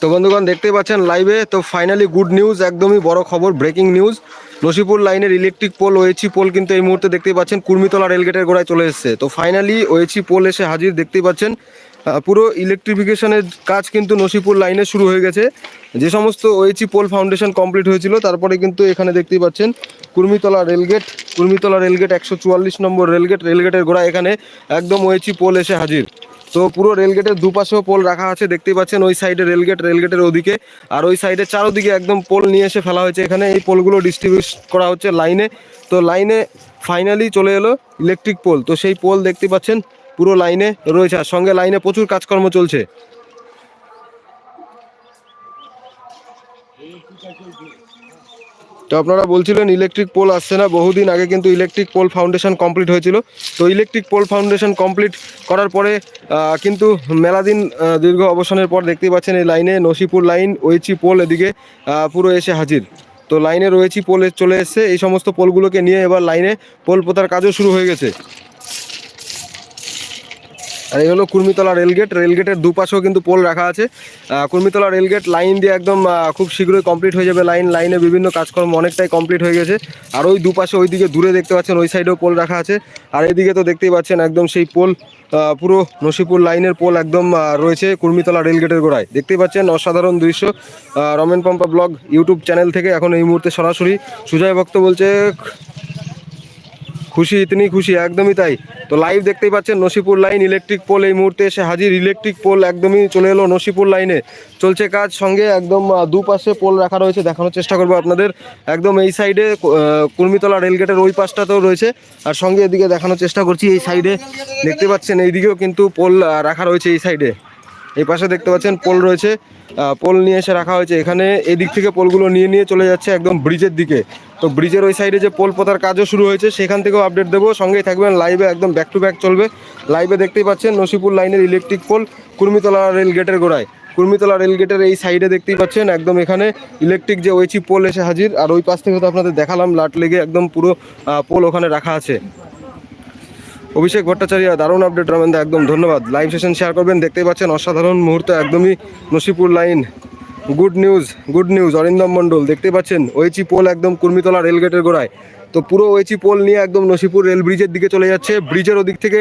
তো বন্ধুগণ, দেখতেই পাচ্ছেন লাইভে তো ফাইনালি গুড নিউজ একদমই বড় খবর ব্রেকিং নিউজ নসিপুর লাইনের ইলেকট্রিক পোল ওয়েচি পোল কিন্তু এই মুহূর্তে দেখতেই পাচ্ছেন কুর্মিতলা রেলগেটের গোড়ায় চলে এসেছে। তো ফাইনালি ওয়েচি পোল এসে হাজির, দেখতেই পাচ্ছেন পুরো ইলেকট্রিফিকেশনের কাজ কিন্তু নসিপুর লাইনে শুরু হয়ে গেছে। যে সমস্ত ওয়েচি পোল ফাউন্ডেশন কমপ্লিট হয়েছিল, তারপরে কিন্তু এখানে দেখতেই পাচ্ছেন কুর্মিতলা রেলগেট কুর্মিতলা রেলগেট একশো চুয়াল্লিশ নম্বর রেলগেট রেলগেটের গোড়ায় এখানে একদম ওয়েচি পোল এসে হাজির। তো পুরো রেলগেটের দুপাশেও পোল রাখা আছে, দেখতেই পাচ্ছেন, ওই সাইডে রেলগেট, রেলগেটের ওদিকে। আর ওই সাইডে চারোদিকে একদম পোল নিয়ে এসে ফেলা হয়েছে। এখানে এই পোলগুলো ডিস্ট্রিবিউট করা হচ্ছে লাইনে তো লাইনে ফাইনালি চলে এলো ইলেকট্রিক পোল তো সেই পোল দেখতে পাচ্ছেন, পুরো লাইনে রয়েছে। আর সঙ্গে লাইনে প্রচুর কাজকর্ম চলছে। তো আপনারা বলছিলেন ইলেকট্রিক পোল আসছে না, বহুদিন আগে কিন্তু ইলেকট্রিক পোল ফাউন্ডেশন কমপ্লিট হয়েছিল। তো ইলেকট্রিক পোল ফাউন্ডেশন কমপ্লিট করার পরে কিন্তু মেলা দিন দীর্ঘ অবসানের পর দেখতেই পাচ্ছেন এই লাইনে নসিপুর লাইন ওইচি পোল এদিকে পুরো এসে হাজির। তো লাইনে রয়েছি পোলে চলে এসছে, এই সমস্ত পোলগুলোকে নিয়ে এবার লাইনে পোল পোতার কাজও শুরু হয়ে গেছে। আর এই হলো কুর্মিতলা রেলগেট রেলগেটের দুপাশেও কিন্তু পোল রাখা আছে। কুর্মিতলা রেলগেট লাইন দিয়ে একদম খুব শীঘ্রই কমপ্লিট হয়ে যাবে। লাইন লাইনে বিভিন্ন কাজকর্ম অনেকটাই কমপ্লিট হয়ে গেছে। আর ওই দুপাশে, ওইদিকে দূরে দেখতে পাচ্ছেন, ওই সাইডেও পোল রাখা আছে। আর এদিকে তো দেখতেই পাচ্ছেন একদম সেই পোল পুরো নসিপুর লাইনের পোল একদম রয়েছে কুর্মিতলা রেলগেটের গোড়ায়। দেখতেই পাচ্ছেন অসাধারণ দৃশ্য। Ramen Pampa blog YouTube channel থেকে এখন এই মুহূর্তে সরাসরি। সুজয় ভক্ত বলছে খুশি, ইতনি খুশি, একদমই তাই। তো লাইভ দেখতেই পাচ্ছেন নসিপুর লাইন ইলেকট্রিক পোল এই মুহূর্তে এসে হাজির। ইলেকট্রিক পোল একদমই চলে এলো নসিপুর লাইনে চলছে কাজ সঙ্গে একদম দুপাশে পোল রাখা রয়েছে, দেখানোর চেষ্টা করব আপনাদের। একদম এই সাইডে কুর্মিতলা রেলগেটের ওই পাশটাতেও রয়েছে। আর সঙ্গে এদিকে দেখানোর চেষ্টা করছি এই সাইডে দেখতে পাচ্ছেন এইদিকেও কিন্তু পোল রাখা রয়েছে এই সাইডে এই পাশে দেখতে পাচ্ছেন পোল রয়েছে। পোল নিয়ে এসে রাখা হয়েছে। এখানে এদিক থেকে পোলগুলো নিয়ে নিয়ে চলে যাচ্ছে একদম ব্রিজের দিকে। তো ব্রিজের ওই সাইডে যে পোল পোতার কাজও শুরু হয়েছে, সেখান থেকেও আপডেট দেবো। সঙ্গেই থাকবেন লাইভে একদম ব্যাক টু ব্যাক চলবে। লাইভে দেখতেই পাচ্ছেন নসিপুর লাইনের ইলেকট্রিক পোল কুর্মিতলা রেল গেটের গোড়ায়। কুর্মিতলা রেল গেটের এই সাইডে দেখতেই পাচ্ছেন একদম এখানে ইলেকট্রিক যে ওইচি পোল এসে হাজির। আর ওই পাশ থেকে তো আপনাদের দেখালাম, লাট লেগে একদম পুরো পোল ওখানে রাখা আছে। অভিষেক ভট্টাচার্য, দারুণ আপডেট রমেন্দা একদম ধন্যবাদ। লাইভ সেশন শেয়ার করবেন, দেখতেই পাচ্ছেন অসাধারণ মুহূর্ত একদমই Nasipur line good news good news Arindam Mondal দেখতে পাচ্ছেন, ওয়েচি পোল একদম কুর্মিতলা রেলগেটের গোড়ায়। তো পুরো ওয়েচি পোল নিয়ে একদম নসিপুর রেল ব্রিজের দিকে চলে যাচ্ছে। ব্রিজের ওদিক থেকে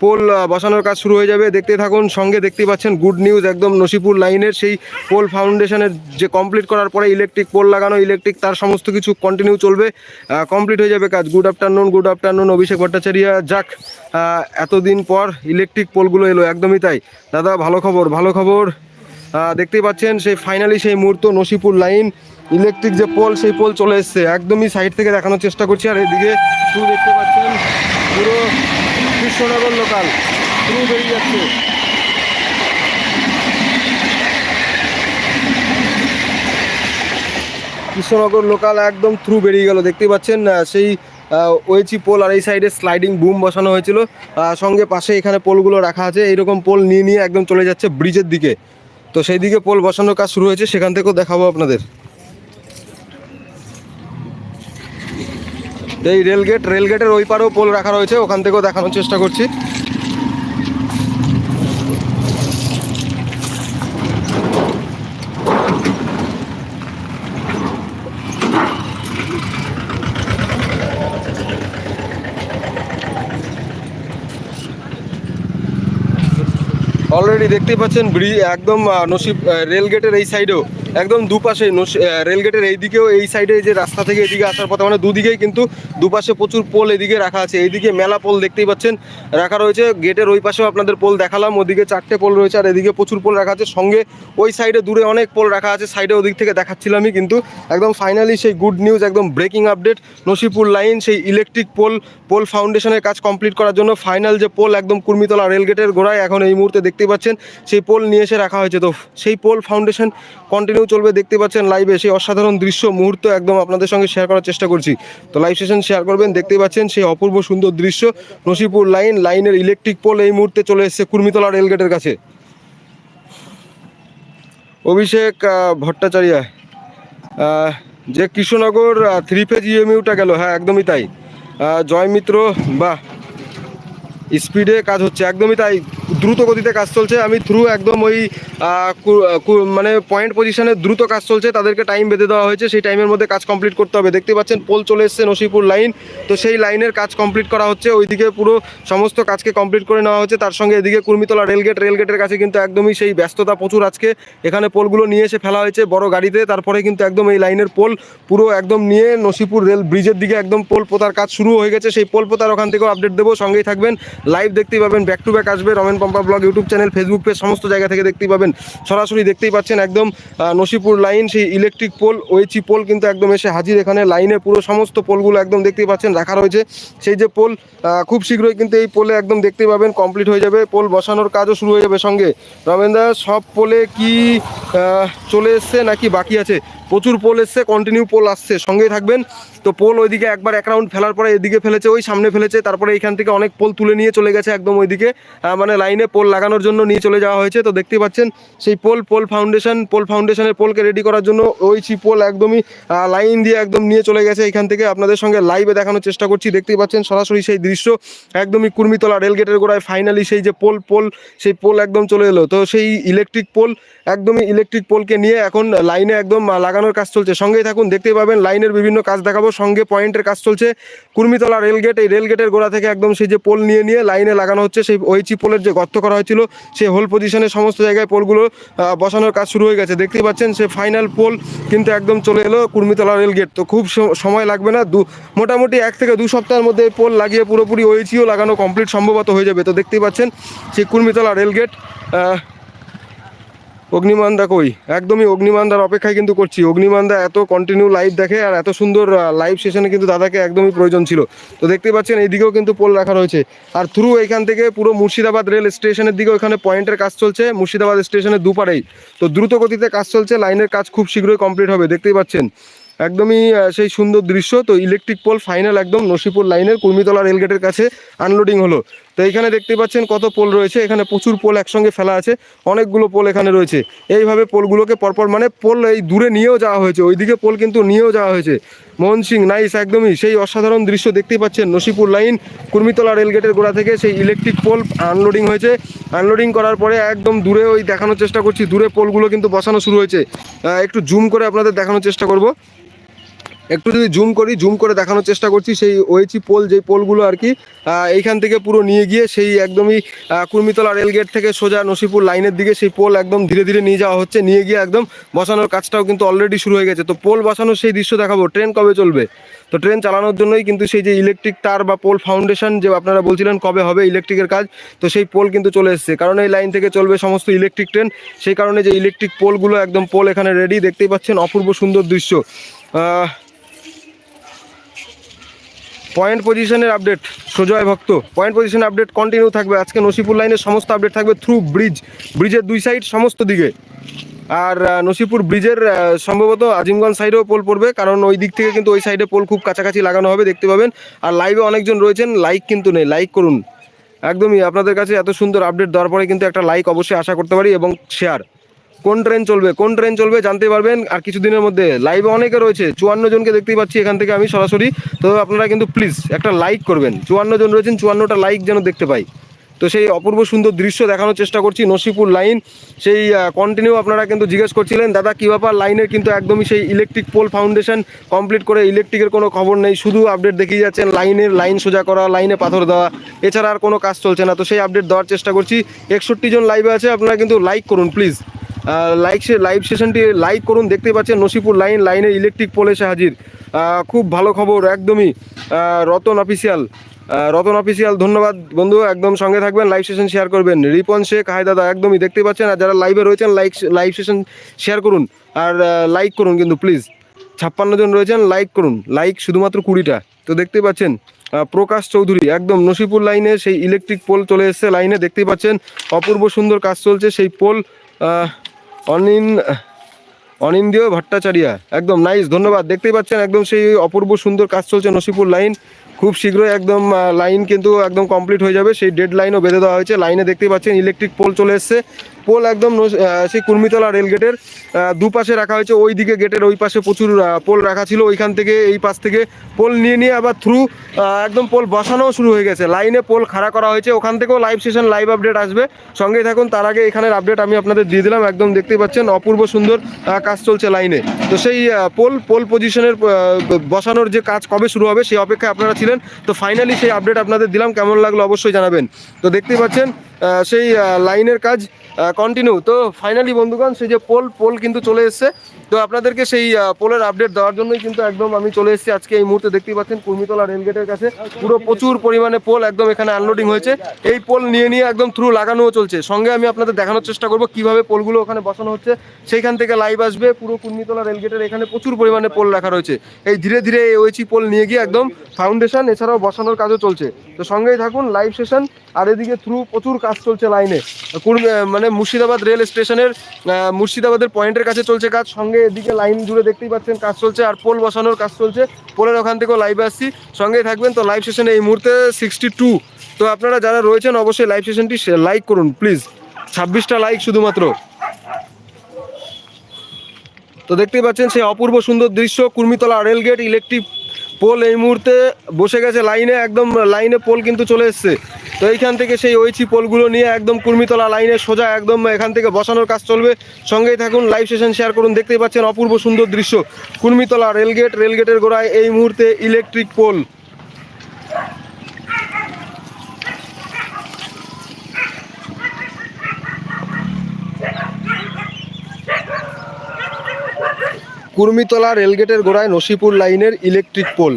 পোল বসানোর কাজ শুরু হয়ে যাবে। দেখতে থাকুন, সঙ্গে দেখতেই পাচ্ছেন গুড নিউজ একদম নসিপুর লাইনের সেই পোল ফাউন্ডেশনের যে কমপ্লিট করার পরে ইলেকট্রিক পোল লাগানো ইলেকট্রিক তার সমস্ত কিছু কন্টিনিউ চলবে। কমপ্লিট হয়ে যাবে কাজ। Good afternoon good afternoon Abhishek Bhattacharya. যাক এতদিন পর ইলেকট্রিক পোলগুলো এলো, একদমই তাই। দাদা, ভালো খবর ভালো খবর। দেখতেই পাচ্ছেন, সেই ফাইনালি সেই মুহূর্ত, নসিপুর লাইন ইলেকট্রিক যে পোল সেই পোল চলে এসছে। একদমই সাইড থেকে দেখানোর চেষ্টা করছি, আর এদিকে শুরু দেখতে পাচ্ছেন, পুরো কৃষ্ণনগর লোকাল পুরো বেরিয়ে যাচ্ছে। কৃষ্ণনগর লোকাল একদম থ্রু বেরিয়ে গেল, দেখতেই পাচ্ছেন সেই ওয়েচি পোল আর এই সাইডে স্লাইডিং বুম বসানো হয়েছিল। সঙ্গে পাশে এখানে পোলগুলো রাখা আছে, এইরকম পোল নিয়ে নিয়ে একদম চলে যাচ্ছে ব্রিজের দিকে। তো সেই দিকে পোল বসানোর কাজ শুরু হয়েছে, সেখান থেকেও দেখাবো আপনাদের। এই রেলগেট, রেলগেটের ওই পারেও পোল রাখা রয়েছে, ওখান থেকেও দেখানোর চেষ্টা করছি। অলরেডি দেখতে পাচ্ছেন একদম নসিব রেল গেটের এই সাইডেও একদম দুপাশে রেলগেটের এই দিকেও এই সাইডে যে রাস্তা থেকে এদিকে আসার পথে মানে দুদিকেই কিন্তু দুপাশে প্রচুর পোল এদিকে রাখা আছে। এইদিকে মেলা পোল দেখতেই পাচ্ছেন, রাখা রয়েছে। গেটের ওই পাশেও আপনাদের পোল দেখালাম, ওদিকে চারটে পোল রয়েছে, আর এদিকে প্রচুর পোল রাখা আছে। সঙ্গে ওই সাইডে দূরে অনেক পোল রাখা আছে সাইডে ওদিক থেকে দেখাচ্ছিলামই কিন্তু। একদম ফাইনালি সেই গুড নিউজ একদম ব্রেকিং আপডেট নসিপুর লাইন সেই ইলেকট্রিক পোল পোল ফাউন্ডেশনের কাজ কমপ্লিট করার জন্য ফাইনাল যে পোল একদম কুর্মিতলা রেলগেটের গোড়ায় এখন এই মুহূর্তে দেখতেই পাচ্ছেন, সেই পোল নিয়ে এসে রাখা হয়েছে। তো সেই পোল ফাউন্ডেশন কন্টিনিউ চলবে দেখতে পাচ্ছেন লাইভে সেই অসাধারণ দৃশ্য মুহূর্ত একদম আপনাদের সঙ্গে শেয়ার করার চেষ্টা করছি। তো লাইভ সেশন শেয়ার করবেন দেখতেই পাচ্ছেন সেই অপূর্ব সুন্দর দৃশ্য, নসিপুর লাইন লাইনের ইলেকট্রিক পোল এই মুহূর্তে চলে এসেছে কুর্মিতলা রেলগেটের কাছে। অভিষেক ভট্টাচার্য যে কৃষ্ণনগর থ্রি ফেজ ইএমইউটা গেল হ্যাঁ একদমই তাই। জয় মিত্র, বাহ স্পিডে কাজ হচ্ছে, একদমই তাই। দ্রুত গতিতে কাজ চলছে। আমি থ্রু একদম ওই মানে পয়েন্ট পজিশনে দ্রুত কাজ চলছে। তাদেরকে টাইম বেঁধে দেওয়া হয়েছে। সেই টাইমের মধ্যে কাজ কমপ্লিট করতে হবে। দেখতে পাচ্ছেন, পোল চলে এসছে নসিপুর লাইন তো সেই লাইনের কাজ কমপ্লিট করা হচ্ছে। ওইদিকে পুরো সমস্ত কাজকে কমপ্লিট করে নেওয়া হচ্ছে। তার সঙ্গে এদিকে কুর্মিতলা রেলগেট রেলগেটের কাছে কিন্তু একদমই সেই ব্যস্ততা প্রচুর আজকে। এখানে পোলগুলো নিয়ে এসে ফেলা হয়েছে বড় গাড়িতে। তারপরে কিন্তু একদম এই লাইনের পোল পুরো একদম নিয়ে নসিপুর রেল ব্রিজের দিকে একদম পোল পোতার কাজ শুরু হয়ে গেছে। সেই পোল পোতার ওখান থেকেও আপডেট দেবো। সঙ্গেই থাকবেন লাইভ দেখতেই পাবেন ব্যাক টু ব্যাক আসবে Ramen Pampa blog YouTube channel Facebook page সমস্ত জায়গা থেকে দেখতেই পাবেন। সরাসরি দেখতেই পাচ্ছেন একদম নসিপুর লাইন সেই ইলেকট্রিক পোল ওইচি পোল কিন্তু একদম এসে হাজির এখানে। লাইনে পুরো সমস্ত পোলগুলো একদম দেখতেই পাচ্ছেন, রাখা রয়েছে। সেই যে পোল খুব শীঘ্রই কিন্তু এই পোলে একদম দেখতেই পাবেন কমপ্লিট হয়ে যাবে। পোল বসানোর কাজও শুরু হয়ে যাবে সঙ্গে। রমেনদা সব পোলে কি চলে এসছে নাকি বাকি আছে? প্রচুর পোল এসছে কন্টিনিউ পোল আসছে সঙ্গেই থাকবেন। তো পোল ওইদিকে একবার এক রাউন্ড ফেলার পরে এদিকে ফেলেছে ওই সামনে ফেলেছে তারপরে এইখান থেকে অনেক পোল তুলে নিয়ে চলে গেছে একদম ওইদিকে। মানে লাইনে পোল লাগানোর জন্য নিয়ে চলে যাওয়া হয়েছে তো দেখতেই পাচ্ছেন সেই পোল পোল ফাউন্ডেশন পোল ফাউন্ডেশনের পোলকে রেডি করার জন্য ওই চি পোল একদমই লাইন দিয়ে একদম নিয়ে চলে গেছে। এখান থেকে আপনাদের সঙ্গে লাইভে দেখানোর চেষ্টা করছি দেখতেই পাচ্ছেন সরাসরি সেই দৃশ্য একদমই কুর্মিতলা রেলগেটের গোড়ায় ফাইনালি সেই যে পোল পোল সেই পোল একদম চলে এলো। তো সেই ইলেকট্রিক পোল একদমই ইলেকট্রিক পোলকে নিয়ে এখন লাইনে একদম আহ, লাগানোর কাজ চলছে। সঙ্গেই থাকুন, দেখতেই পাবেন লাইনের বিভিন্ন কাজ দেখাবো। সঙ্গে পয়েন্টের কাজ চলছে। কুর্মিতলা রেলগেট এই রেলগেটের গোড়া থেকে একদম সেই যে পোল নিয়ে নিয়ে লাইনে লাগানো হচ্ছে, সেই ওইচি পোলের যে গর্ত করা হয়েছিল, সেই হোল পজিশনে সমস্ত জায়গায় পোলগুলো বসানোর কাজ শুরু হয়ে গেছে। দেখতেই পাচ্ছেন সে ফাইনাল পোল কিন্তু একদম চলে এলো কুর্মিতলা রেলগেট তো খুব সময় লাগবে না, দু মোটামুটি এক থেকে দু সপ্তাহের মধ্যে পোল লাগিয়ে পুরোপুরি ওইচিও লাগানো কমপ্লিট সম্ভবত হয়ে যাবে। তো দেখতেই পাচ্ছেন, সেই কুর্মিতলা রেলগেট অগ্নিমান্দা কই? একদমই অগ্নিমান্দার অপেক্ষায় কিন্তু করছি। অগ্নিমান্দা এত কন্টিনিউ লাইভ দেখে আর এত সুন্দর লাইভ সেশনে কিন্তু দাদাকে একদমই প্রয়োজন ছিল। তো দেখতে পাচ্ছেন, এইদিকেও কিন্তু পোল রাখা রয়েছে। আর থ্রু এখান থেকে পুরো মুর্শিদাবাদ রেল স্টেশনের দিকেও এখানে পয়েন্টের কাজ চলছে, মুর্শিদাবাদ স্টেশনের দুপারেই তো দ্রুত গতিতে কাজ চলছে লাইনের কাজ খুব শীঘ্রই কমপ্লিট হবে, দেখতেই পাচ্ছেন। একদমই সেই সুন্দর দৃশ্য। তো ইলেকট্রিক পোল ফাইনাল একদম নসিপুর লাইনের কুর্মিতলা রেলগেটের কাছে আনলোডিং হলো। তো এখানে দেখতে পাচ্ছেন কত পোল রয়েছে। এখানে প্রচুর পোল একসঙ্গে ফেলা আছে। অনেকগুলো পোল এখানে রয়েছে। এইভাবে পোলগুলোকে পরপর মানে পোল এই দূরে নিয়েও যাওয়া হয়েছে। ওইদিকে পোল কিন্তু নিয়েও যাওয়া হয়েছে। মোহন সিং, নাইস, একদমই। সেই অসাধারণ দৃশ্য দেখতেই পাচ্ছেন নসিপুর লাইন, কুর্মিতলা রেলগেটের গোড়া থেকে সেই ইলেকট্রিক পোল আনলোডিং হয়েছে। আনলোডিং করার পরে একদম দূরে ওই দেখানোর চেষ্টা করছি। দূরে পোলগুলো কিন্তু বসানো শুরু হয়েছে। একটু জুম করে আপনাদের দেখানোর চেষ্টা করব। একটু যদি জুম করি, জুম করে দেখানোর চেষ্টা করছি, সেই ওয়েচি পোল, যেই পোলগুলো আর কি এইখান থেকে পুরো নিয়ে গিয়ে সেই একদমই কুর্মিতলা রেলগেট থেকে সোজা নসিপুর লাইনের দিকে সেই পোল একদম ধীরে ধীরে নিয়ে যাওয়া হচ্ছে, নিয়ে গিয়ে একদম বসানোর কাজটাও কিন্তু অলরেডি শুরু হয়ে গেছে। তো পোল বসানোর সেই দৃশ্য দেখাবো, ট্রেন কবে চলবে? তো ট্রেন চালানোর জন্যই কিন্তু সেই যে ইলেকট্রিক তার বা পোল ফাউন্ডেশন যে আপনারা বলছিলেন কবে হবে ইলেকট্রিকের কাজ, তো সেই পোল কিন্তু চলে এসছে। কারণ এই লাইন থেকে চলবে সমস্ত ইলেকট্রিক ট্রেন সেই কারণে যে ইলেকট্রিক পোলগুলো একদম পোল এখানে রেডি দেখতেই পাচ্ছেন অপূর্ব সুন্দর দৃশ্য। পয়েন্ট পজিশনের আপডেট সোজয় ভক্ত। পয়েন্ট পজিশনের আপডেট কন্টিনিউ থাকবে। আজকে নসিপুর লাইনের সমস্ত আপডেট থাকবে থ্রু ব্রিজ ব্রিজের দুই সাইড সমস্ত দিকে। আর নসিপুর ব্রিজের সম্ভবত আজিমগঞ্জ সাইডেও পোল পড়বে। কারণ ওই দিক থেকে কিন্তু ওই সাইডে পোল খুব কাছাকাছি লাগানো হবে, দেখতে পাবেন। আর লাইভে অনেকজন রয়েছেন লাইক কিন্তু নেই। লাইক করুন। একদমই আপনাদের কাছে এত সুন্দর আপডেট দেওয়ার পরে কিন্তু একটা লাইক অবশ্যই আশা করতে পারি এবং শেয়ার কোন ট্রেন চলবে, কোন ট্রেন চলবে জানতে পারবেন। আর কিছুদিনের মধ্যে লাইভে অনেকে রয়েছে, চুয়ান্ন জনকে দেখতেই পাচ্ছি এখান থেকে আমি সরাসরি। তো আপনারা কিন্তু প্লিজ একটা লাইক করবেন। চুয়ান্ন জন রয়েছেন, চুয়ান্নটা লাইক যেন দেখতে পাই। তো সেই অপূর্ব সুন্দর দৃশ্য দেখানোর চেষ্টা করছি নসিপুর লাইন সেই কন্টিনিউ আপনারা কিন্তু জিজ্ঞেস করছিলেন, দাদা, কী ব্যাপার? লাইনের কিন্তু একদমই সেই ইলেকট্রিক পোল ফাউন্ডেশন কমপ্লিট করে ইলেকট্রিকের কোনো খবর নেই। শুধু আপডেট দেখিয়ে যাচ্ছেন লাইনের লাইন সোজা করা লাইনে পাথর দেওয়া। এছাড়া আর কোনো কাজ চলছে না। তো সেই আপডেট দেওয়ার চেষ্টা করছি। একষট্টি জন লাইভে আছে, আপনারা কিন্তু লাইক করুন প্লিজ লাইক লাইভ সেশনটি লাইক করুন দেখতে পাচ্ছেন নসিপুর লাইন লাইনের ইলেকট্রিক পোল এসে হাজির। খুব ভালো খবর, একদমই রতন অফিসিয়াল রতন অফিসিয়াল ধন্যবাদ বন্ধু, একদম সঙ্গে থাকবেন লাইভ সেশন শেয়ার করবেন। রিপন শেখ হাই দাদা, একদমই দেখতে পাচ্ছেন, আর যারা লাইভে রয়েছেন লাইক লাইভ সেশন শেয়ার করুন। আর লাইক করুন কিন্তু প্লিজ ছাপ্পান্ন জন রয়েছেন লাইক করুন। লাইক শুধুমাত্র কুড়িটা। তো দেখতে পাচ্ছেন প্রকাশ চৌধুরী, একদম নসিপুর লাইনে সেই ইলেকট্রিক পোল চলে এসেছে লাইনে। দেখতেই পাচ্ছেন, অপূর্ব সুন্দর কাজ চলছে, সেই পোল অনিন, অনিন্দিয় ভট্টাচার্যা। একদম নাইস ধন্যবাদ। দেখতেই পাচ্ছেন, একদম সেই অপূর্ব সুন্দর কাজ চলছে নসিপুর লাইন খুব শীঘ্রই একদম লাইন কিন্তু একদম কমপ্লিট হয়ে যাবে। সেই ডেড লাইনও বেঁধে দেওয়া হয়েছে। লাইনে দেখতেই পাচ্ছেন ইলেকট্রিক পোল চলে এসছে। পোল একদম সেই কুর্মিতলা রেল গেটের দুপাশে রাখা হয়েছে। ওই দিকে গেটের ওই পাশে প্রচুর পোল রাখা ছিল। ওইখান থেকে এই পাশ থেকে পোল নিয়ে নিয়ে আবার থ্রু একদম পোল বসানোও শুরু হয়ে গেছে। লাইনে পোল খাড়া করা হয়েছে। ওখান থেকেও লাইভ সেশন লাইভ আপডেট আসবে। সঙ্গেই থাকুন, তার আগে এখানের আপডেট আমি আপনাদের দিয়ে দিলাম। একদম দেখতেই পাচ্ছেন, অপূর্ব সুন্দর কাজ চলছে লাইনে। তো সেই পোল পোল পজিশনের বসানোর যে কাজ কবে শুরু হবে, সেই অপেক্ষায় আপনারা ছিলেন। তো ফাইনালি সেই আপডেট আপনাদের দিলাম। কেমন লাগল অবশ্যই জানাবেন। তো দেখতেই পাচ্ছেন সেই লাইনের কাজ কন্টিনিউ তো ফাইনালি বন্ধুগণ সেই যে পোল পোল কিন্তু চলে এসছে। তো আপনাদেরকে সেই পোলের আপডেট দেওয়ার জন্যই কিন্তু একদম আমি চলে এসেছি। আজকে এই মুহূর্তে দেখতেই পাচ্ছেন কুর্মিতলা রেলগেটের কাছে। পুরো প্রচুর পরিমাণে পোল একদম এখানে আনলোডিং হয়েছে। এই পোল নিয়ে নিয়ে একদম থ্রু লাগানোও চলছে। সঙ্গে আমি আপনাদের দেখানোর চেষ্টা করব কীভাবে পোলগুলো ওখানে বসানো হচ্ছে। সেইখান থেকে লাইভ আসবে। পুরো কুর্মিতলা রেলগেটের এখানে প্রচুর পরিমাণে পোল রাখা রয়েছে। এই ধীরে ধীরে এই ওইচি পোল নিয়ে গিয়ে একদম ফাউন্ডেশন এছাড়াও বসানোর কাজও চলছে। তো সঙ্গেই থাকুন লাইভ সেশন আর এদিকে থ্রু প্রচুর কাজ চলছে লাইনে মানে মুর্শিদাবাদ রেল স্টেশনের মুর্শিদাবাদের পয়েন্টের কাছে চলছে কাজ। সঙ্গে এদিকে লাইন জুড়ে দেখতেই পাচ্ছেন কাজ চলছে আর পোল বসানোর কাজ চলছে। পোলের ওখান থেকেও লাইভে আসছি। সঙ্গেই থাকবেন তো লাইভ সেশনে এই মুহূর্তে সিক্সটি টু তো আপনারা যারা রয়েছেন, অবশ্যই লাইভ সেশনটি লাইক করুন প্লিজ ছাব্বিশটা লাইক শুধুমাত্র। তো দেখতেই পাচ্ছেন সেই অপূর্ব সুন্দর দৃশ্য, কুর্মিতলা রেলগেট ইলেকট্রিক পোল এই মুহূর্তে বসে গেছে লাইনে, একদম লাইনে পোল কিন্তু চলে এসছে। তো এইখান থেকে সেই ওইচি পোলগুলো নিয়ে একদম কুর্মিতলা লাইনে সোজা একদম এখান থেকে বসানোর কাজ চলবে। সঙ্গেই থাকুন লাইভ সেশন শেয়ার করুন। দেখতেই পাচ্ছেন অপূর্ব সুন্দর দৃশ্য। কুর্মিতলা রেলগেট, রেলগেটের গোড়ায় এই মুহূর্তে ইলেকট্রিক পোল কুর্মিতলা রেলগেটের গোড়ায় নসিপুর লাইনের ইলেকট্রিক পোল।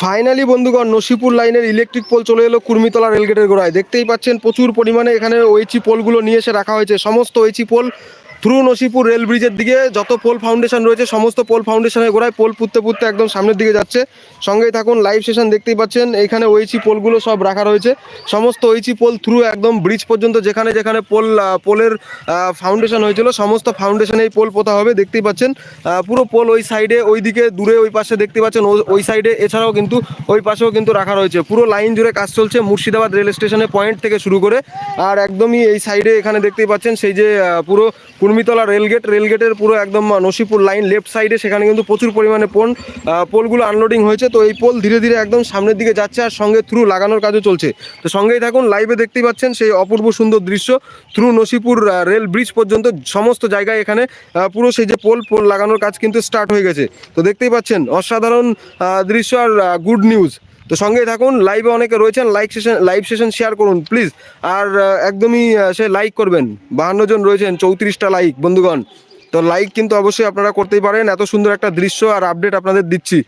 ফাইনালি বন্ধুগণ, নসিপুর লাইনের ইলেকট্রিক পোল চলে এলো কুর্মিতলা রেলগেটের গোড়ায়। দেখতেই পাচ্ছেন, প্রচুর পরিমাণে এখানে ওইচি পোলগুলো নিয়ে এসে রাখা হয়েছে। সমস্ত ওইচি পোল থ্রু নসিপুর রেল ব্রিজের দিকে যত পোল ফাউন্ডেশন রয়েছে, সমস্ত পোল ফাউন্ডেশনের গোড়ায় পোল পুঁততে পুঁততে একদম সামনের দিকে যাচ্ছে। সঙ্গেই থাকুন লাইভ সেশন দেখতেই পাচ্ছেন, এইখানে ওইচি পোলগুলো সব রাখা রয়েছে। সমস্ত ওইচি পোল থ্রু একদম ব্রিজ পর্যন্ত যেখানে যেখানে পোল পোলের ফাউন্ডেশন হয়েছিল, সমস্ত ফাউন্ডেশনে এই পোল পোতা হবে, দেখতেই পাচ্ছেন। পুরো পোল ওই সাইডে ওই দিকে দূরে, ওই পাশে দেখতে পাচ্ছেন ওই সাইডে এছাড়াও কিন্তু ওই পাশেও কিন্তু রাখা রয়েছে। পুরো লাইন জুড়ে কাজ চলছে মুর্শিদাবাদ রেল স্টেশনের পয়েন্ট থেকে শুরু করে। আর একদমই এই সাইডে এখানে দেখতেই পাচ্ছেন, সেই যে পুরো কুর্মিতলা রেলগেট রেলগেটের পুরো একদম নসিপুর লাইন লেফট সাইডে সেখানে কিন্তু প্রচুর পরিমাণে পোল পোলগুলো আনলোডিং হয়েছে। তো এই পোল ধীরে ধীরে একদম সামনের দিকে যাচ্ছে আর সঙ্গে থ্রু লাগানোর কাজও চলছে। তো সঙ্গেই থাকুন লাইভে দেখতেই পাচ্ছেন সেই অপূর্ব সুন্দর দৃশ্য। থ্রু নসিপুর রেল ব্রিজ পর্যন্ত সমস্ত জায়গায় এখানে পুরো সেই যে পোল পোল লাগানোর কাজ কিন্তু স্টার্ট হয়ে গেছে। তো দেখতেই পাচ্ছেন, অসাধারণ দৃশ্য আর গুড নিউজ তো সঙ্গে থাকুন লাইভে অনেকে রয়েছেন like session live session share করুন প্লিজ আর একদমই সে লাইক করবেন। বাহান্ন জন রয়েছেন, চৌত্রিশটা লাইক বন্ধুগণ। তো লাইক কিন্তু অবশ্যই আপনারা করতেই পারেন। এত সুন্দর একটা দৃশ্য আর আপডেট আপনাদের দিচ্ছি।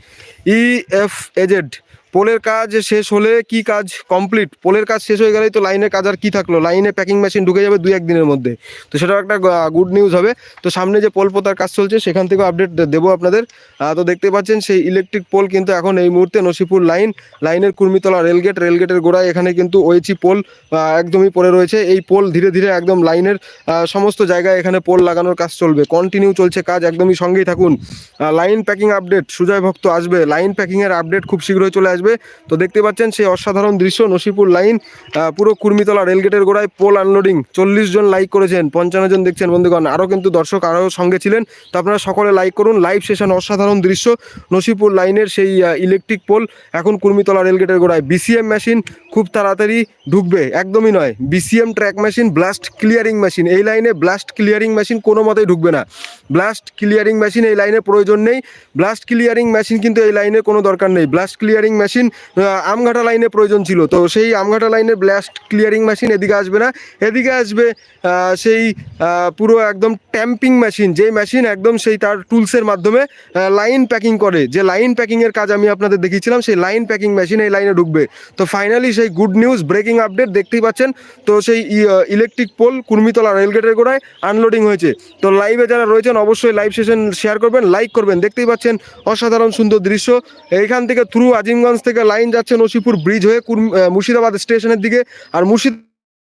ই এফ এজেড পোলের কাজ শেষ হলে কি কাজ কমপ্লিট পোলের কাজ শেষ হয়ে গেলেই তো লাইনের কাজ আর কি থাকল? লাইনে প্যাকিং মেশিন ঢুকে যাবে দুই, একদিনের মধ্যে। তো সেটাও একটা গুড নিউজ হবে। তো সামনে যে পোল পোতার কাজ চলছে, সেখান থেকেও আপডেট দেবো আপনাদের। তো দেখতে পাচ্ছেন, সেই ইলেকট্রিক পোল কিন্তু এখন এই মুহূর্তে নসিপুর লাইন লাইনের কুর্মিতলা রেলগেট রেলগেটের গোড়ায় এখানে কিন্তু ওইচি পোল একদমই পড়ে রয়েছে। এই পোল ধীরে ধীরে একদম লাইনের সমস্ত জায়গায় এখানে পোল লাগানোর কাজ চলবে। কন্টিনিউ চলছে কাজ, একদমই সঙ্গেই থাকুন। লাইন প্যাকিং আপডেট সুজয় ভক্ত আসবে। লাইন প্যাকিংয়ের আপডেট খুব শীঘ্রই চলে তো দেখতে পাচ্ছেন সেই অসাধারণ দৃশ্য, নসিপুর লাইন পুরো কুর্মিতলা রেলগেটের গোড়ায় পোল আনলোডিং। চল্লিশ জন লাইক করেছেন, পঞ্চান্ন জন দেখছেন। বন্ধুগণ আরও কিন্তু দর্শক আরও সঙ্গে ছিলেন, তো আপনারা সকলে লাইক করুন। লাইভ সেশন অসাধারণ দৃশ্য, নসিপুর লাইনের সেই ইলেকট্রিক পোল এখন কুর্মিতলা রেলগেটের গোড়ায় বিসিএম মেশিন খুব তাড়াতাড়ি ঢুকবে। একদমই নয় BCM track machine blast clearing machine এই লাইনে ব্লাস্ট ক্লিয়ারিং মেশিন কোনো মতেই ঢুকবে না। ব্লাস্ট ক্লিয়ারিং মেশিন এই লাইনে প্রয়োজন নেই। ব্লাস্ট ক্লিয়ারিং মেশিন কিন্তু এই লাইনে কোনো দরকার নেই। ব্লাস্ট ক্লিয়ারিং মেশিন আমঘাটা লাইনে প্রয়োজন ছিল। তো সেই আমঘাটা লাইনে ব্লাস্ট ক্লিয়ারিং মেশিন এদিকে আসবে না। এদিকে আসবে সেই পুরো একদম ট্যাম্পিং মেশিন যেই মেশিন একদম সেই তার টুলসের মাধ্যমে লাইন প্যাকিং করে। যে লাইন প্যাকিংয়ের কাজ আমি আপনাদের দেখিয়েছিলাম, সেই লাইন প্যাকিং মেশিন এই লাইনে ঢুকবে। তো ফাইনালি সেই গুড নিউজ ব্রেকিং আপডেট দেখতেই পাচ্ছেন। তো সেই ইলেকট্রিক পোল কুর্মিতলা রেলগেটের গোড়ায় আনলোডিং হয়েছে। তো লাইভে যারা রয়েছেন অবশ্যই লাইভ সেশন শেয়ার করবেন লাইক করবেন। দেখতেই পাচ্ছেন অসাধারণ সুন্দর দৃশ্য। এখান থেকে থ্রু আজিমগঞ্জ থেকে লাইন যাচ্ছে নসিপুর ব্রিজ হয়ে মুর্শিদাবাদ স্টেশনের দিকে। আর মুর্শিদ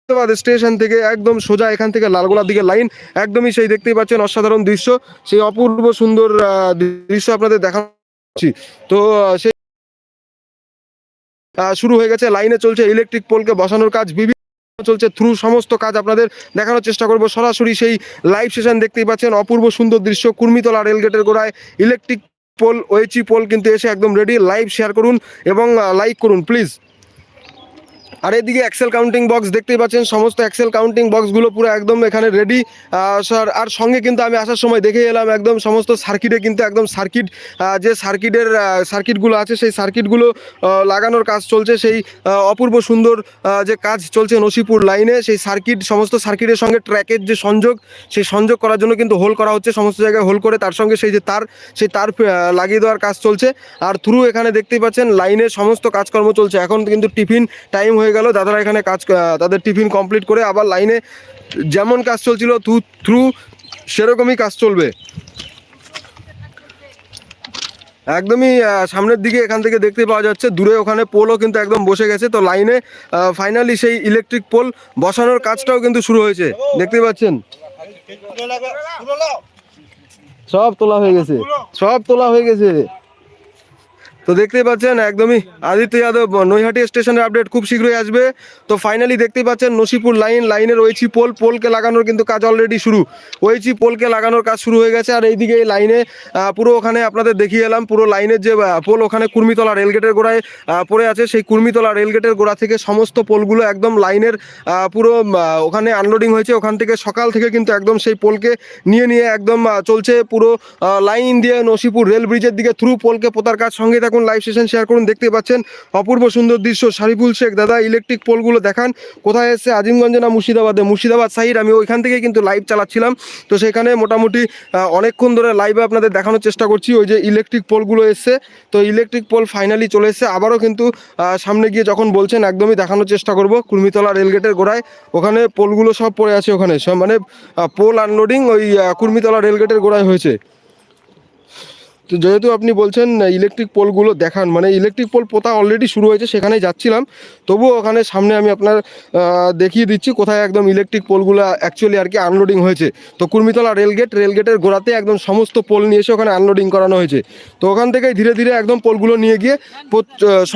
মুর্শিদাবাদ স্টেশন থেকে একদম সোজা এখান থেকে লালগোলার দিকে লাইন একদমই সেই দেখতেই পাচ্ছেন অসাধারণ দৃশ্য। সেই অপূর্ব সুন্দর দৃশ্য আপনাদের দেখাচ্ছি। তো সেই শুরু হয়ে গেছে। লাইনে চলছে ইলেকট্রিক পোলকে বসানোর কাজ। বিভিন্ন চলছে থ্রু সমস্ত কাজ আপনাদের দেখানোর চেষ্টা করব। সরাসরি সেই লাইভ সেশন দেখতেই পাচ্ছেন, অপূর্ব সুন্দর দৃশ্য, কুর্মিতলা রেলগেটের গোড়ায় ইলেকট্রিক পোল ওয়েচি পোল কিন্তু এসে একদম রেডি লাইভ শেয়ার করুন এবং লাইক করুন প্লিজ আর এদিকে এক্সেল কাউন্টিং বক্স দেখতেই পাচ্ছেন, সমস্ত এক্সেল কাউন্টিং বক্সগুলো পুরো একদম এখানে রেডি স্যার আর সঙ্গে কিন্তু আমি আসার সময় দেখে এলাম একদম সমস্ত সার্কিটে কিন্তু একদম সার্কিট যে সার্কিটের সার্কিটগুলো আছে, সেই সার্কিটগুলো লাগানোর কাজ চলছে। সেই অপূর্ব সুন্দর যে কাজ চলছে নসিপুর লাইনে সেই সার্কিট সমস্ত সার্কিটের সঙ্গে ট্র্যাকের যে সংযোগ, সেই সংযোগ করার জন্য কিন্তু হোল করা হচ্ছে, সমস্ত জায়গায় হোল করে তার সঙ্গে সেই যে তার, সেই তার লাগিয়ে দেওয়ার কাজ চলছে। আর থ্রু এখানে দেখতেই পাচ্ছেন লাইনে সমস্ত কাজকর্ম চলছে। এখন কিন্তু টিফিন টাইম হয়ে গেল দাদারা এখানে কাজ তাদের টিফিন কমপ্লিট করে আবার লাইনে যেমন কাজ চলছিল থ্রু থ্রু সেরকমই কাজ চলবে। একদমই সামনের দিকে এখান থেকে দেখতে পাওয়া যাচ্ছে দূরে ওখানে পোলও কিন্তু একদম বসে গেছে তো লাইনে ফাইনালি সেই ইলেকট্রিক পোল বসানোর কাজটাও কিন্তু শুরু হয়েছে দেখতে পাচ্ছেন? সব তোলা হয়ে গেছে সব তোলা হয়ে গেছে। তো দেখতেই পাচ্ছেন, একদমই আদিত্য যাদব নৈহাটি স্টেশনের আপডেট খুব শীঘ্রই আসবে। তো ফাইনালি দেখতেই পাচ্ছেন, নসিপুর লাইন লাইনের ওইচি পোল, পোলকে লাগানোর কিন্তু কাজ অলরেডি শুরু। ওইচি পোলকে লাগানোর কাজ শুরু হয়ে গেছে, আর এইদিকে এই লাইনে পুরো ওখানে আপনাদের দেখিয়ে এলাম, পুরো লাইনের যে পোল ওখানে কুর্মিতলা রেলগেটের গোড়ায় পড়ে আছে। সেই কুর্মিতলা রেলগেটের গোড়া থেকে সমস্ত পোলগুলো একদম লাইনের পুরো ওখানে আনলোডিং হয়েছে। ওখান থেকে সকাল থেকে কিন্তু একদম সেই পোলকে নিয়ে নিয়ে একদম চলছে পুরো লাইন দিয়ে নসিপুর রেল ব্রিজের দিকে থ্রু পোলকে পোতার কাজ সঙ্গে থাকুন। লাইভ সেশন শেয়ার করুন। দেখতে পাচ্ছেন অপূর্ব সুন্দর দৃশ্য। শারিফুল শেখ, দাদা ইলেকট্রিক পোলগুলো দেখান। কোথায় এসছে? আজিমগঞ্জে না মুর্শিদাবাদে? মুর্শিদাবাদ সাইড। আমি ওইখান থেকে কিন্তু লাইভ চালাচ্ছিলাম। তো সেখানে মোটামুটি অনেকক্ষণ ধরে লাইভে আপনাদের দেখানোর চেষ্টা করছি। ওই যে ইলেকট্রিক পোলগুলো এসছে। তো ইলেকট্রিক পোল ফাইনালি চলে এসছে। আবারও কিন্তু সামনে গিয়ে যখন বলছেন, একদমই দেখানোর চেষ্টা করব। কুর্মিতলা রেলগেটের গোড়ায়। ওখানে পোলগুলো সব পড়ে আছে ওখানে। সব মানে পোল আনলোডিং ওই কুর্মিতলা রেলগেটের গোড়ায় হয়েছে। তো যেহেতু আপনি বলছেন ইলেকট্রিক পোলগুলো দেখান মানে ইলেকট্রিক পোল পোতা অলরেডি শুরু হয়েছে, সেখানেই যাচ্ছিলাম। তবুও ওখানে সামনে আমি আপনার দেখিয়ে দিচ্ছি কোথায় একদম ইলেকট্রিক পোলগুলো অ্যাকচুয়ালি আর কি আনলোডিং হয়েছে। তো কুর্মিতলা রেলগেট রেলগেটের গোড়াতে একদম সমস্ত পোল নিয়ে এসে ওখানে আনলোডিং করানো হয়েছে। তো ওখান থেকেই ধীরে ধীরে একদম পোলগুলো নিয়ে গিয়ে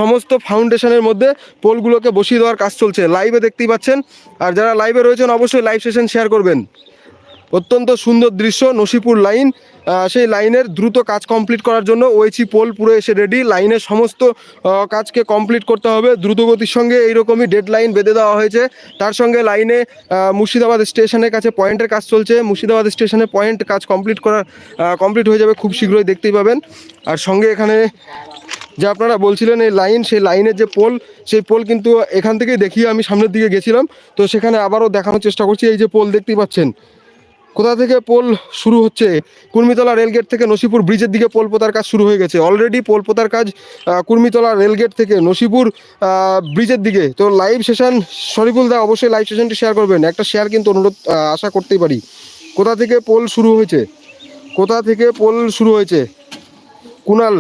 সমস্ত ফাউন্ডেশনের মধ্যে পোলগুলোকে বসিয়ে দেওয়ার কাজ চলছে। লাইভে দেখতেই পাচ্ছেন। আর যারা লাইভে রয়েছেন, অবশ্যই লাইভ সেশন শেয়ার করবেন। অত্যন্ত সুন্দর দৃশ্য, নসিপুর লাইন। সেই লাইনের দ্রুত কাজ কমপ্লিট করার জন্য ওইচি পোল পুরো এসে রেডি লাইনের সমস্ত কাজকে কমপ্লিট করতে হবে। দ্রুতগতির সঙ্গে এইরকমই ডেড লাইন বেঁধে দেওয়া হয়েছে। তার সঙ্গে লাইনে মুর্শিদাবাদ স্টেশনের কাছে পয়েন্টের কাজ চলছে। মুর্শিদাবাদ স্টেশনে পয়েন্ট কাজ কমপ্লিট করা কমপ্লিট হয়ে যাবে খুব শীঘ্রই, দেখতেই পাবেন। আর সঙ্গে এখানে যে আপনারা বলছিলেন এই লাইন, সেই লাইনের যে পোল, সেই পোল কিন্তু এখান থেকেই দেখিয়ে আমি সামনের দিকে গেছিলাম। তো সেখানে আবারও দেখানোর চেষ্টা করছি। এই যে পোল দেখতেই পাচ্ছেন। কোথা থেকে পোল শুরু হচ্ছে? কুর্মিতলা রেলগেট থেকে নসিপুর ব্রিজের দিকে পোল পোতার কাজ শুরু হয়ে গেছে। অলরেডি পোল পোতার কাজ কুর্মিতলা রেলগেট থেকে নসিপুর ব্রিজের দিকে। তো লাইভ সেশন শরীফুল দা অবশ্যই লাইভ সেশনটি শেয়ার করবেন। একটা শেয়ার কিন্তু অনুরোধ আশা করতেই পারি। কোথা থেকে পোল শুরু হয়েছে? কোথা থেকে পোল শুরু হয়েছে? কুনাল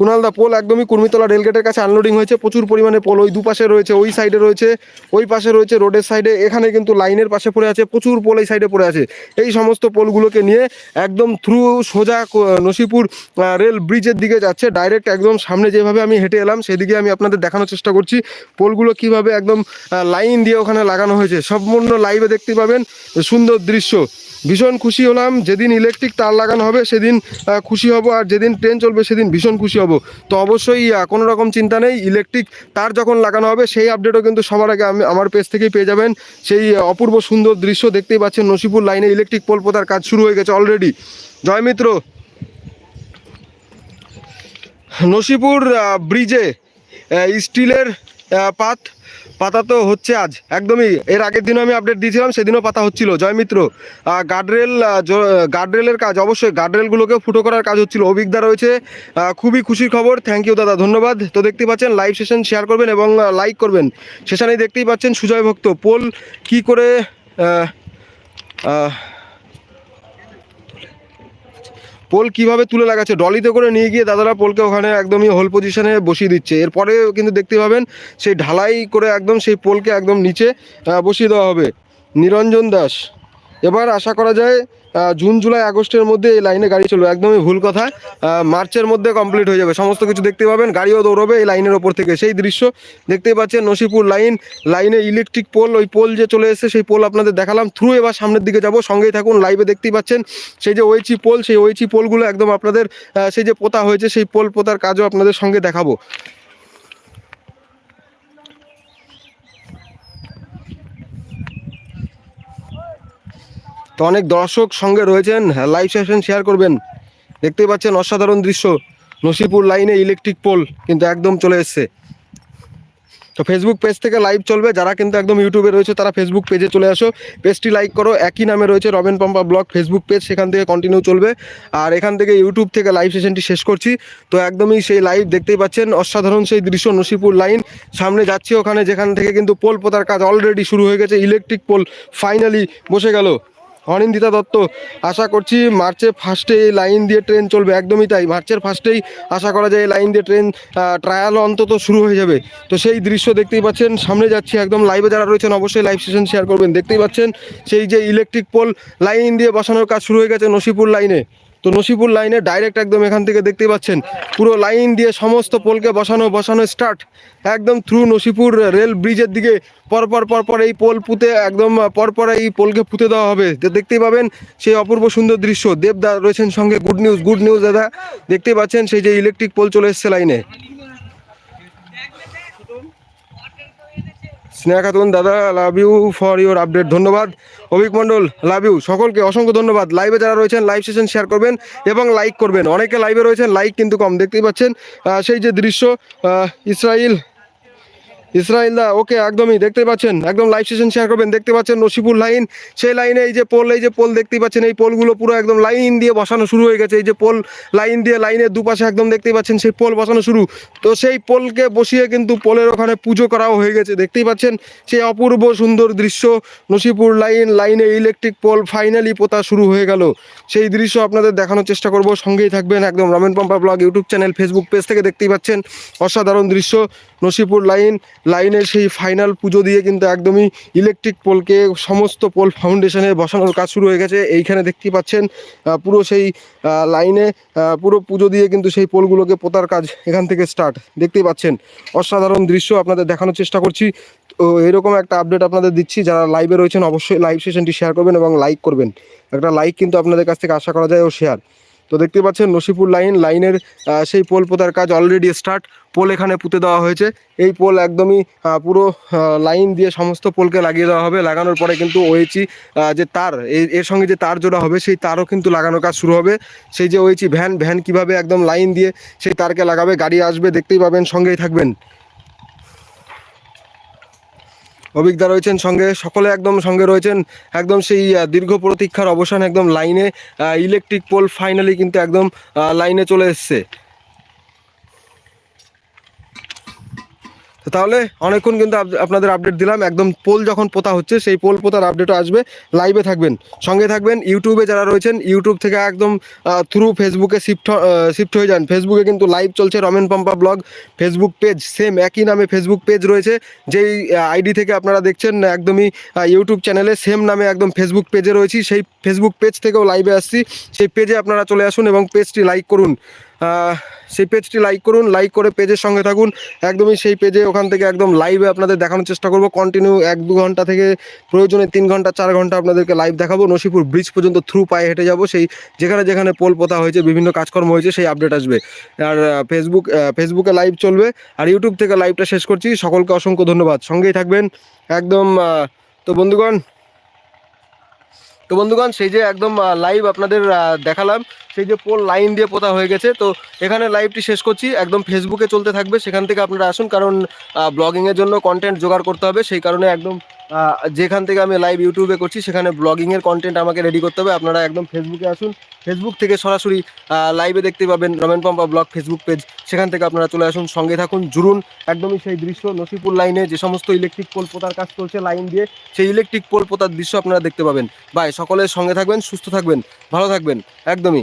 কুনাল দা পোল একদমই কুর্মিতলা রেলগেটের কাছে আনলোডিং হয়েছে, প্রচুর পরিমাণে পোল। ওই দুপাশে রয়েছে, ওই সাইডে রয়েছে, ওই পাশে রয়েছে রোডের সাইডে এখানে কিন্তু লাইনের পাশে পড়ে আছে, প্রচুর পোল এই সাইডে পড়ে আছে। এই সমস্ত পোলগুলোকে নিয়ে একদম থ্রু সোজা নসিপুর রেল ব্রিজের দিকে যাচ্ছে। ডাইরেক্ট একদম সামনে যেভাবে আমি হেঁটে এলাম, সেদিকে আমি আপনাদের দেখানোর চেষ্টা করছি। পোলগুলো কীভাবে একদম লাইন দিয়ে ওখানে লাগানো হয়েছে। সম্পূর্ণ লাইভে দেখতে পাবেন, সুন্দর দৃশ্য। ভীষণ খুশি হলাম, যেদিন ইলেকট্রিক তার লাগানো হবে, সেদিন খুশি হব, আর যেদিন ট্রেন চলবে, সেদিন ভীষণ খুশি হব। তো অবশ্যই কোনো রকম চিন্তা নেই। ইলেকট্রিক তার যখন লাগানো হবে, সেই আপডেটও কিন্তু সবার আগে আমি আমার পেজ থেকেই পেয়ে যাবেন। সেই অপূর্ব সুন্দর দৃশ্য দেখতেই পাচ্ছেন নসিপুর লাইনে ইলেকট্রিক পোল পোতার কাজ শুরু হয়ে গেছে অলরেডি জয় মিত্র। নসিপুর ব্রিজে স্টিলের পাত পাতা তো হচ্ছে আজ, একদমই। এর আগের দিনও আমি আপডেট দিয়েছিলাম, সেদিনও পাতা হচ্ছিল। জয় মিত্র গার্ডরেল গার্ডরেলের কাজ, অবশ্যই গার্ডরেলগুলোকে ফুটো করার কাজ হচ্ছিল। অভিজ্ঞতা রয়েছে খুবই খুশির খবর। থ্যাংক ইউ দাদা, ধন্যবাদ। তো দেখতেই পাচ্ছেন লাইভ সেশন শেয়ার করবেন এবং লাইক করবেন। সেশানেই দেখতেই পাচ্ছেন সুজয় ভক্ত, পোল কি করে পোল কীভাবে তুলে লাগাচ্ছে? ডলিতে করে নিয়ে গিয়ে দাদারা পোলকে ওখানে একদমই হোল পজিশনে বসিয়ে দিচ্ছে। এরপরে কিন্তু দেখতে পাবেন, সেই ঢালাই করে একদম সেই পোলকে একদম নিচে বসিয়ে দেওয়া হবে। নিরঞ্জন দাস। এবার আশা করা যায় জুন, জুলাই, আগস্টের মধ্যে এই লাইনে গাড়ি চলবে। একদমই ভুল কথা। মার্চের মধ্যে কমপ্লিট হয়ে যাবে। সমস্ত কিছু দেখতে পাবেন। গাড়িও দৌড়বে এই লাইনের ওপর থেকে। সেই দৃশ্য দেখতেই পাচ্ছেন নসিপুর লাইন। লাইনে ইলেকট্রিক পোল ওই পোল যে চলে এসেছে, সেই পোল আপনাদের দেখালাম। থ্রু এবার সামনের দিকে যাব। সঙ্গেই থাকুন লাইভে দেখতেই পাচ্ছেন। সেই যে ওইচি পোল সেই ওইচি পোলগুলো একদম আপনাদের সেই যে পোতা হয়েছে, সেই পোল পোতার কাজও আপনাদের সঙ্গে দেখাবো। তো অনেক দর্শক সঙ্গে রয়েছেন লাইভ সেশন শেয়ার করবেন। দেখতেই পাচ্ছেন অসাধারণ দৃশ্য, নসিপুর লাইনে ইলেকট্রিক পোল কিন্তু একদম চলে এসছে। তো ফেসবুক পেজ থেকে লাইভ চলবে, যারা কিন্তু একদম ইউটিউবে রয়েছে, তারা ফেসবুক পেজে চলে আসো। পেজটি লাইক করো, একই নামে রয়েছে Ramen Pampa blog Facebook page সেখান থেকে কন্টিনিউ চলবে। আর এখান থেকে ইউটিউব থেকে লাইভ সেশনটি শেষ করছি। তো একদমই সেই লাইভ দেখতেই পাচ্ছেন, অসাধারণ সেই দৃশ্য নসিপুর লাইন সামনে যাচ্ছি ওখানে, যেখান থেকে কিন্তু পোল পোতার কাজ অলরেডি শুরু হয়ে গেছে ইলেকট্রিক পোল ফাইনালি বসে গেল। অনিন্দিতা দত্ত। আশা করছি মার্চের ফার্স্টে এই লাইন দিয়ে ট্রেন চলবে, একদমই তাই। মার্চের ফার্স্টেই আশা করা যায় এই লাইন দিয়ে ট্রেন ট্রায়াল অন্তত শুরু হয়ে যাবে। তো সেই দৃশ্য দেখতেই পাচ্ছেন, সামনে যাচ্ছি একদম লাইভে যারা রয়েছেন অবশ্যই লাইভ সেশন শেয়ার করবেন। দেখতেই পাচ্ছেন, সেই যে ইলেকট্রিক পোল লাইন দিয়ে বসানোর কাজ শুরু হয়ে গেছে নসিপুর লাইনে তো নসিপুর লাইনে ডাইরেক্ট একদম এখান থেকে দেখতে পাচ্ছেন, পুরো লাইন দিয়ে সমস্ত পোলকে বসানো বসানো স্টার্ট একদম থ্রু নসিপুর রেল ব্রিজের দিকে পরপর পরপর এই পোল পুঁতে একদম পরপর এই পোলকে পুঁতে দেওয়া হবে। দেখতেই পাবেন সেই অপূর্ব সুন্দর দৃশ্য। দেবদা রয়েছেন সঙ্গে গুড নিউজ গুড নিউজ দাদা। দেখতে পাচ্ছেন সেই যে ইলেকট্রিক পোল চলে এসছে লাইনে স্নেহা খাতুন দাদা love you for your update ধন্যবাদ। অভিক মণ্ডল লাভ ইউ সকলকে অসংখ্য ধন্যবাদ। লাইভে যারা রয়েছেন লাইভ সেশন শেয়ার করবেন এবং লাইক করবেন। অনেকে লাইভে রয়েছেন লাইক কিন্তু কম। দেখতেই পাচ্ছেন সেই যে দৃশ্য ইসরায়েল ইসরায়েল দা ওকে, একদমই দেখতে পাচ্ছেন, একদম লাইভ সেশন শেয়ার করবেন, দেখতে পাচ্ছেন নসিপুর লাইন সেই লাইনে এই যে পোল, এই যে পোল দেখতেই পাচ্ছেন, এই পোলগুলো পুরো একদম লাইন দিয়ে বসানো শুরু হয়ে গেছে, এই যে পোল লাইন দিয়ে লাইনের দুপাশে একদম দেখতেই পাচ্ছেন, সেই পোল বসানো শুরু। তো সেই পোলকে বসিয়ে কিন্তু পোলের ওখানে পুজো করাও হয়ে গেছে, দেখতেই পাচ্ছেন, সেই অপূর্ব সুন্দর দৃশ্য, নসিপুর লাইন লাইনে ইলেকট্রিক পোল ফাইনালি পোতা শুরু হয়ে গেল। সেই দৃশ্য আপনাদের দেখানোর চেষ্টা করব, সঙ্গেই থাকবেন একদম Ramen Pampa blog YouTube channel Facebook page থেকে দেখতেই পাচ্ছেন, অসাধারণ দৃশ্য, নসিপুর লাইন লাইনের সেই ফাইনাল পুজো দিয়ে কিন্তু একদমই ইলেকট্রিক পোলকে সমস্ত পোল ফাউন্ডেশনে বসানোর কাজ শুরু হয়ে গেছে। এইখানে দেখতেই পাচ্ছেন পুরো সেই লাইনে পুরো পুজো দিয়ে কিন্তু সেই পোলগুলোকে পোতার কাজ এখান থেকে স্টার্ট দেখতেই পাচ্ছেন, অসাধারণ দৃশ্য আপনাদের দেখানোর চেষ্টা করছি। তো এরকম একটা আপডেট আপনাদের দিচ্ছি। যারা লাইভে রয়েছেন, অবশ্যই লাইভ সেশনটি শেয়ার করবেন এবং লাইক করবেন। একটা লাইক কিন্তু আপনাদের কাছ থেকে আশা করা যায় ও শেয়ার তো দেখতে পাচ্ছেন নসিপুর লাইন, লাইনের সেই পোল পোতার কাজ অলরেডি স্টার্ট পোল এখানে পুঁতে দেওয়া হয়েছে। এই পোল একদমই পুরো লাইন দিয়ে সমস্ত পোলকে লাগিয়ে দেওয়া হবে। লাগানোর পরে কিন্তু ওয়েচি যে তার এর সঙ্গে যে তার জোড়া হবে, সেই তারও কিন্তু লাগানোর কাজ শুরু হবে। সেই যে ওয়েচি ভ্যান ভ্যান কীভাবে একদম লাইন দিয়ে সেই তারকে লাগাবে, গাড়ি আসবে, দেখতেই পাবেন, সঙ্গেই থাকবেন। অভিজ্ঞতা রয়েছেন সঙ্গে, সকলে একদম সঙ্গে রয়েছেন। একদম সেই দীর্ঘ প্রতীক্ষার অবসান একদম লাইনে ইলেকট্রিক পোল ফাইনালি কিন্তু একদম লাইনে চলে এসছে। তাহলে অনেকক্ষণ কিন্তু আপ- আপনাদের আপডেট দিলাম। একদম পোল যখন পোতা হচ্ছে, সেই পোল পোতার আপডেটও আসবে। লাইভে থাকবেন। সঙ্গে থাকবেন। ইউটিউবে যারা রয়েছেন ইউটিউব থেকে একদম থ্রু ফেসবুকে শিফট শিফট হয়ে যান। ফেসবুকে কিন্তু লাইভ চলছে Ramen Pampa blog Facebook page same একই নামে ফেসবুক পেজ রয়েছে। যেই আইডি থেকে আপনারা দেখছেন, একদমই ইউটিউব চ্যানেলে সেম নামে একদম ফেসবুক পেজে রয়েছি। সেই ফেসবুক পেজ থেকেও লাইভে আসছি। সেই পেজে আপনারা চলে আসুন এবং পেজটি লাইক করুন। সেই পেজটি লাইক করুন লাইক করে পেজের সঙ্গে থাকুন। একদমই সেই পেজে ওখান থেকে একদম লাইভে আপনাদের দেখানোর চেষ্টা করব। কন্টিনিউ এক দু ঘণ্টা থেকে প্রয়োজনে তিন ঘণ্টা, চার ঘণ্টা আপনাদেরকে লাইভ দেখাবো। নসিপুর ব্রিজ পর্যন্ত থ্রু পায়ে হেঁটে যাব। সেই যেখানে যেখানে পোল পোতা হয়েছে, বিভিন্ন কাজকর্ম হয়েছে, সেই আপডেট আসবে। আর ফেসবুক ফেসবুকে লাইভ চলবে। আর ইউটিউব থেকে লাইভটা শেষ করছি। সকলকে অসংখ্য ধন্যবাদ। সঙ্গেই থাকবেন। একদম তো বন্ধুগণ তো বন্ধুগণ, সেই যে একদম লাইভ আপনাদের দেখালাম। সেই যে পোল লাইন দিয়ে পোতা হয়ে গেছে, তো এখানে লাইভটি শেষ করছি। একদম ফেসবুকে চলতে থাকবে, সেখান থেকে আপনারা আসুন, কারণ ব্লগিংয়ের জন্য কন্টেন্ট জোগাড় করতে হবে। সেই কারণে একদম যেখান থেকে আমি লাইভ ইউটিউবে করছি, সেখানে ব্লগিংয়ের কন্টেন্ট আমাকে রেডি করতে হবে। আপনারা একদম ফেসবুকে আসুন। ফেসবুক থেকে সরাসরি লাইভে দেখতে পাবেন Ramen Pampa blog Facebook page সেখান থেকে আপনারা চলে আসুন, সঙ্গে থাকুন, জুড়ুন। একদমই সেই দৃশ্য নসিপুর লাইনে যে সমস্ত ইলেকট্রিক পোল পোতার কাজ চলছে লাইন দিয়ে, সেই ইলেকট্রিক পোল পোতার দৃশ্য আপনারা দেখতে পাবেন। বাই সকলের সঙ্গে থাকবেন, সুস্থ থাকবেন, ভালো থাকবেন। একদমই